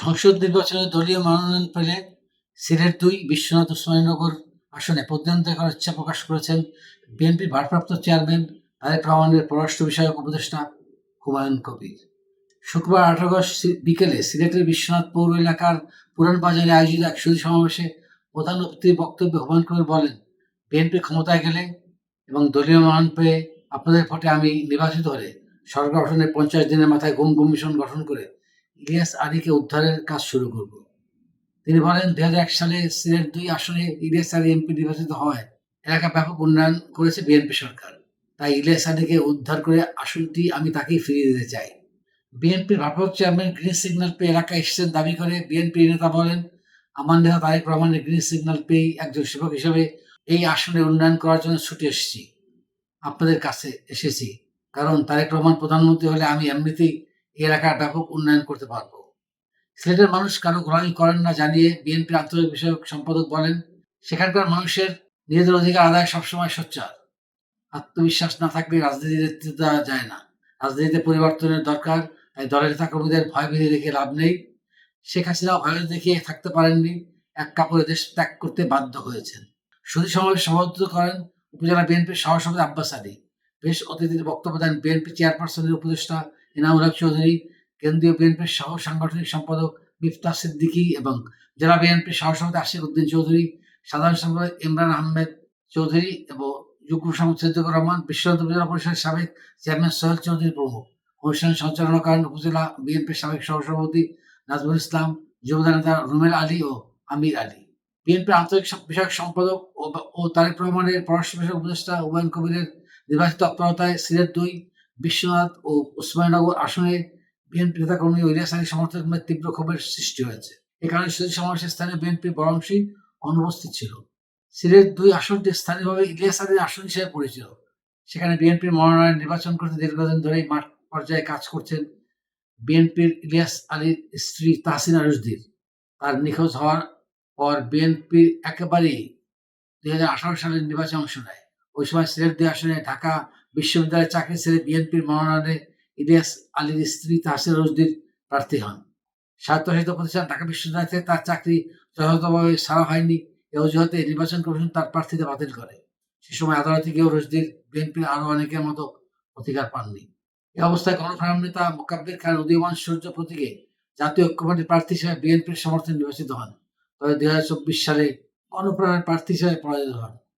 সংসদ নির্বাচনে দলীয় মনোনয়ন পেলে সিলেট দুই, বিশ্বনাথ উসমানীনগর আসনে প্রতিদ্বন্দ্বিতা করার ইচ্ছা প্রকাশ করেছেন বিএনপির ভারপ্রাপ্ত চেয়ারম্যান, তারেক রহমানের পররাষ্ট্র বিষয়ক উপদেষ্টা হুমায়ুন কবির। শুক্রবার আট আগস্ট বিকেলে সিলেটের বিশ্বনাথ পৌর এলাকার পুরান বাজারে আয়োজিত এক সুদী সমাবেশে প্রধান অতিথির বক্তব্যে হুমায়ুন কবির বলেন, বিএনপি ক্ষমতায় গেলে এবং দলীয় মনোনয়ন পেয়ে আপনাদের ভোটে আমি নির্বাচিত হলে সরকার গঠনের পঞ্চাশ দিনের মাথায় গুম কমিশন গঠন করে ইলিয়াস আলীকে উদ্ধারের কাজ শুরু করব। তিনি বলেন, দুই এক সালে সিলেট দুই আসনে ইলিয়াস আলী এমপি নির্বাচিত হওয়ায় এলাকা ব্যাপক উন্নয়ন করেছে বিএনপি সরকার। তাই ইলিয়াস আলীকে উদ্ধার করে আসনটি আমি তাকেই ফিরিয়ে দিতে চাই। বিএনপির ভারপ্রাপ্ত চেয়ারম্যান গ্রিন সিগন্যাল পেয়ে এলাকায় এসেছেন দাবি করে বিএনপি নেতা বলেন, আমার নেতা তারেক রহমানের গ্রিন সিগন্যাল পেয়েই একজন সেবক হিসেবে এই আসনে উন্নয়ন করার জন্য ছুটে এসেছি। আপনাদের কাছে এসেছি। কারণ তারেক রহমান প্রধানমন্ত্রী হলে আমি এমনিতেই এই এলাকার ব্যাপক উন্নয়ন করতে পারব। সিলেটের মানুষ কারও গোলামি করেন না জানিয়ে বিএনপির আন্তর্জাতিক বিষয়ক সম্পাদক বলেন, সেখানকার মানুষের নিজেদের অধিকার আদায় সবসময় সোচ্চার। আত্মবিশ্বাস না থাকলে রাজনীতি নেতৃত্ব দেওয়া যায় না। রাজনীতিতে পরিবর্তনের দরকার, তাই দলের নেতা কর্মীদের ভয় ভীতি দেখে লাভ নেই। শেখ হাসিনাও ভয় দেখিয়ে থাকতে পারেননি, এক কাপড়ে দেশ ত্যাগ করতে বাধ্য হয়েছেন। সুদী সমাবেশ সভাপতিত্ব করেন উপজেলা বিএনপির সহসভাপতি আব্বাস আলী। বেশ অতিথির বক্তব্য দেন বিএনপি চেয়ারপারসনের উপদেষ্টা এনামুল চৌধুরী, কেন্দ্রীয় বিএনপির সহ সাংগঠনিক সম্পাদক মিফতা সিদ্দিকী এবং জেলা বিএনপির সহসভাপতি আশিক উদ্দিন চৌধুরী, সাধারণ সম্পাদক ইমরান আহমেদ চৌধুরী এবং যুগ্ম সভাপতি সিদ্দিকুর রহমান বিশ্বনাথ উপজেলা পরিষদের সাবেক চেয়ারম্যান সোহেল চৌধুরী প্রমুখ। অনুষ্ঠান সঞ্চালনা করেন উপজেলা বিএনপির সাবেক সহসভাপতি নাজমুল ইসলাম যুবদল নেতা রুমেল আলী ও আমির আলী। বিএনপির আন্তরিক বিষয়ক সম্পাদক ও- তারেক রহমানের পররাষ্ট্র বিষয়ক উপদেষ্টা হুমায়ুন কবিরের নির্বাচিত তৎপরতায় সিলেট দুই বিশ্বনাথ ও উসমানীনগর আসনে বিএনপি নেতাকর্মী ও ইলিয়াস আলী সমর্থকদের তীব্র ক্ষোভের সৃষ্টি হয়েছে। এ কারণে সমাবেশের স্থানে বিএনপির বড় অংশই অনুপস্থিত ছিল। সিলেট দুই আসনটি স্থানীয়ভাবে ইলিয়াস আলীর আসন হিসেবে পরিচিত। সেখানে বিএনপির মনোনয়ন নির্বাচন করতে দীর্ঘদিন ধরেই মাঠ পর্যায়ে কাজ করছেন বিএনপির ইলিয়াস আলীর স্ত্রী তাহসিনা রুজদির তার নিখোঁজ হওয়ার পর বিএনপি একেবারেই দুই হাজার আঠারো সালের নির্বাচনে অংশ নেয়। ওই সময় সিলেট দুই আসনে ঢাকা বিশ্ববিদ্যালয়ের চাকরি ছেড়ে বিএনপির মনোনয়নে ইলিয়াস আলীর স্ত্রী তাহসিনা রুজদির প্রার্থী হন। স্বায়ত্তশাসিত প্রতিষ্ঠান ঢাকা বিশ্ববিদ্যালয় থেকে তার চাকরি যথাযথভাবে সারা হয়নি। এ অজুহাতে নির্বাচন কমিশন তার প্রার্থীতা বাতিল করে। সে সময় আদালতে গিয়েও রশদির বিএনপির আরও অনেকের মতো অধিকার পাননি। এ অবস্থায় গণফোরাম নেতা মোকাব্বির খান উদীয়মান সূর্য প্রতীকে জাতীয় ঐক্যফ্রন্টের প্রার্থী হিসেবে বিএনপির সমর্থনে নির্বাচিত হন। তবে দুই হাজার চব্বিশ সালে গণফোরামের প্রার্থী হিসেবে পরাজিত হন।